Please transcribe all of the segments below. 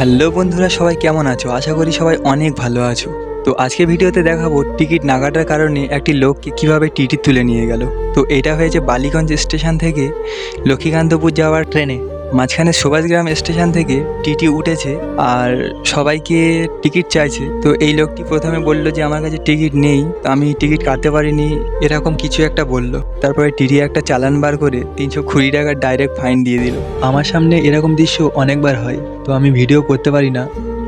Hello বন্ধুরা, সবাই কেমন আছো? আশা করি সবাই অনেক ভালো আছো। তো আজকে ভিডিওতে দেখাবো টিকিট না কাটার কারণে একটি লোককে কীভাবে টিটি তুলে নিয়ে গেল। তো এটা হয়েছে বালিগঞ্জ স্টেশন থেকে লক্ষ্মীকান্তপুর যাওয়ার ট্রেনে। মাঝখানে সুভাষগ্রাম স্টেশন থেকে টিটি উঠেছে আর সবাইকে টিকিট চাইছে। তো এই লোকটি প্রথমে বলল যে, আমার কাছে টিকিট নেই। তো আমি টিকিট কাটতে পারিনি। এরকম কিছু একটা বলল। তারপরে টিটি একটা চালান বার করে তিনশো কুড়ি টাকার ডাইরেক্ট ফাইন দিয়ে দিল। আমার সামনে এরকম দৃশ্য অনেকবার হয়, তো আমি ভিডিও করতে পারি না।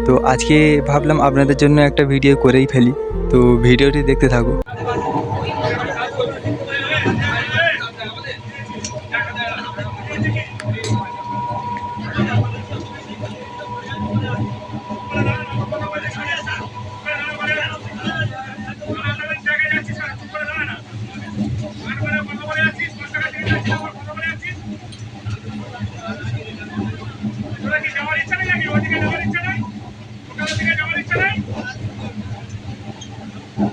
তো আজকে ভাবলাম আপনাদের জন্য একটা ভিডিও করেই ফেলি। তো ভিডিওটি দেখতে থাকো তো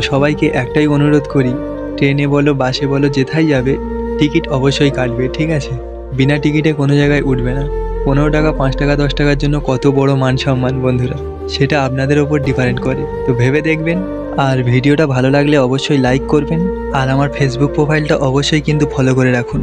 সবাইকে একটাই অনুরোধ করি, ট্রেনে বলো, বাসে বলো, যেথায় যাবে, টিকিট অবশ্যই কাটবে, ঠিক আছে? বিনা টিকিটে কোনো জায়গায় উঠবে না। পনেরো টাকা, পাঁচ টাকা, দশ টাকার জন্য কত বড় মান সম্মান বন্ধুরা? সেটা আপনাদের ওপর ডিপেন্ড করে। তো ভেবে দেখবেন, আর ভিডিওটা ভালো লাগলে অবশ্যই লাইক করবেন, আর আমার ফেসবুক প্রোফাইলটা অবশ্যই কিন্তু ফলো করে রাখুন।